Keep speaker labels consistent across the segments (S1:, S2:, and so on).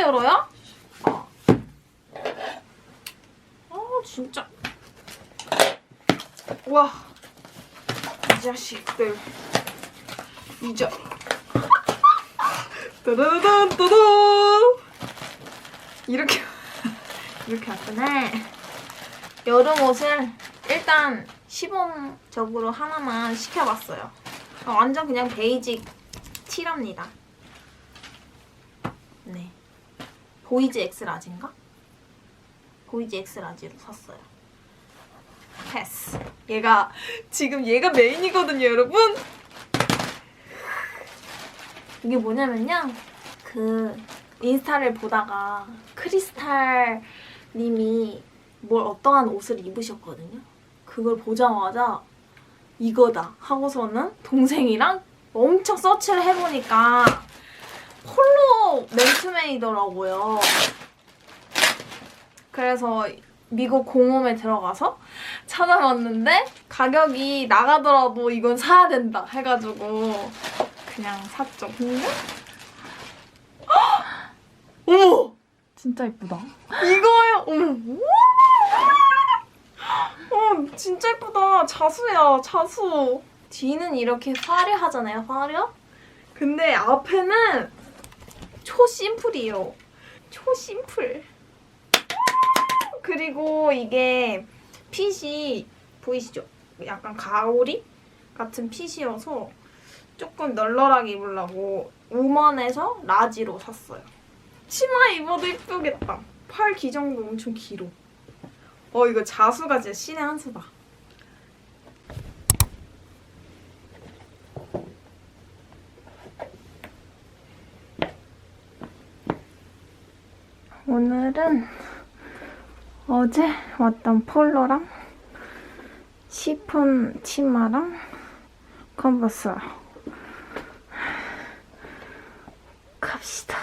S1: 열어요? 아 진짜. 와 이 자식들. 이자 따다다단 따단. 이렇게 이렇게 왔구나. 여름 옷을 일단 시범적으로 하나만 시켜봤어요. 어, 완전 그냥 베이직 티랍니다. 네. 보이즈 엑스 라지인가? 보이즈 엑스 라지로 샀어요. 패스. 얘가 지금 얘가 메인이거든요, 여러분. 이게 뭐냐면요. 그 인스타를 보다가 크리스탈 님이 뭘 어떠한 옷을 입으셨거든요. 그걸 보자마자 이거다 하고서는 동생이랑 엄청 서치를 해보니까 폴로 맨투맨이더라고요. 그래서 미국 공홈에 들어가서 찾아봤는데 가격이 나가더라도 이건 사야 된다 해가지고 그냥 샀죠. 근데 헉! 어머
S2: 진짜 예쁘다.
S1: 이거요. 어머. 어 진짜 예쁘다. 자수야 자수. 뒤는 이렇게 화려하잖아요 화려. 근데 앞에는 초심플이요. 초심플. 그리고 이게 핏이 보이시죠? 약간 가오리 같은 핏이어서 조금 널널하게 입으려고 우먼에서 라지로 샀어요. 치마 입어도 이쁘겠다. 팔 기장도 엄청 길어. 어 이거 자수가 진짜 신의 한 수다. 오늘은 어제 왔던 폴로랑 시폰 치마랑 컨버스 갑시다.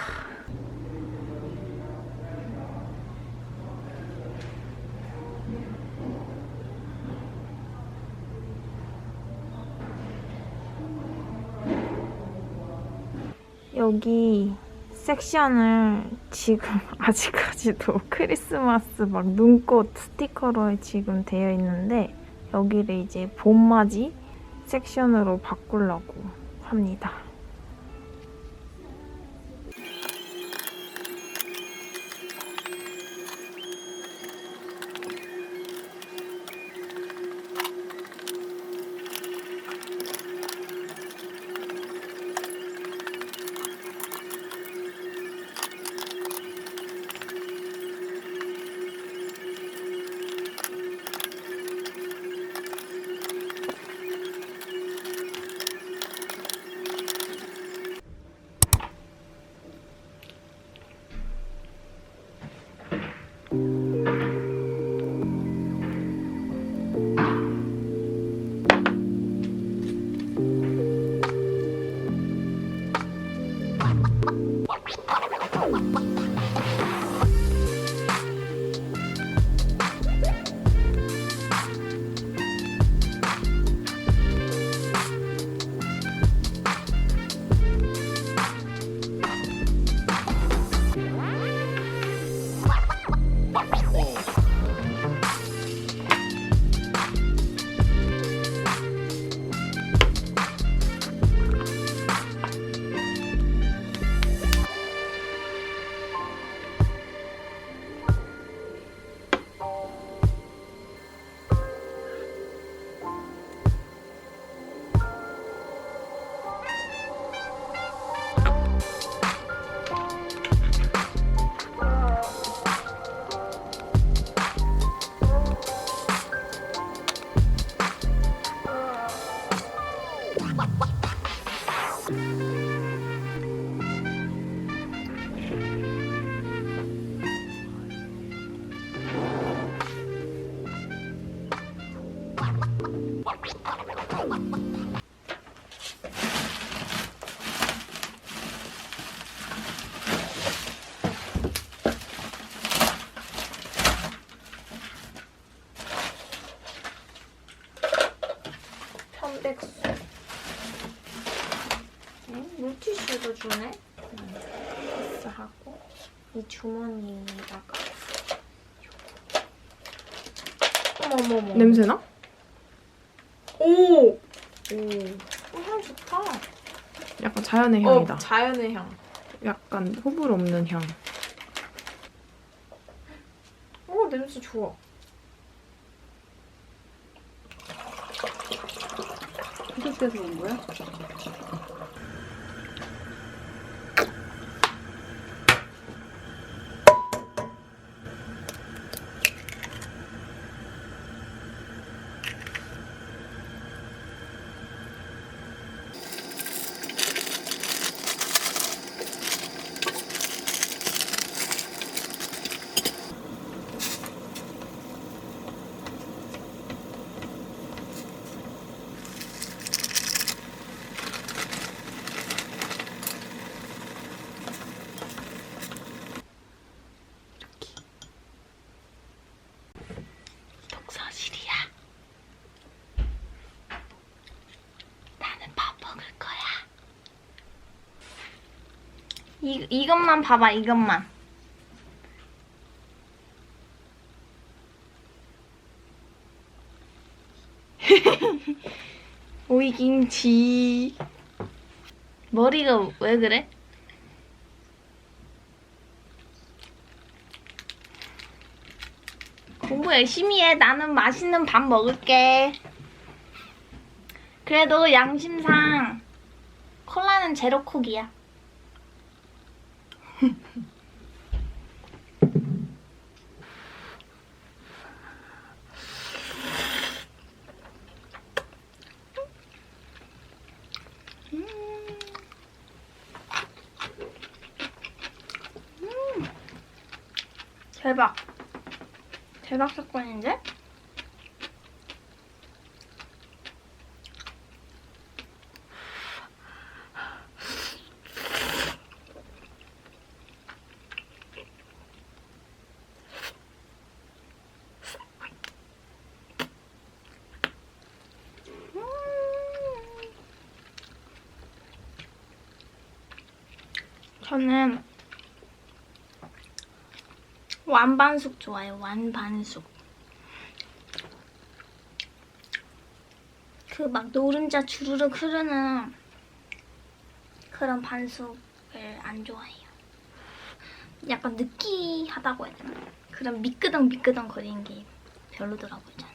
S1: 여기 섹션을 지금 아직까지도 크리스마스 막 눈꽃 스티커로 지금 되어 있는데 여기를 이제 봄맞이 섹션으로 바꾸려고 합니다. Bye. 편백수. 응? 물티슈도 주네. 패스하고 이 주머니에다가 요거. 어머머머머.
S2: 냄새나?
S1: 오.
S2: 오.
S1: 어, 향 좋다.
S2: 약간 자연의 향이다.
S1: 어, 자연의 향.
S2: 약간 호불 없는 향.
S1: 오, 어, 냄새 좋아.
S3: 부족해서 온 거야?
S1: 나는 밥 먹을 거야. 이, 이것만 봐봐, 이것만. 오이김치. 머리가 왜 그래? 공부 열심히 해. 나는 맛있는 밥 먹을게. 그래도 양심상 콜라는 제로콕이야. 음. 음. 대박. 대박 사건인데? 저는 완반숙 좋아해요. 완반숙. 그 막 노른자 주르륵 흐르는 그런 반숙을 안 좋아해요. 약간 느끼하다고 해야 되나? 그런 미끄덩 미끄덩 거리는 게 별로더라고요.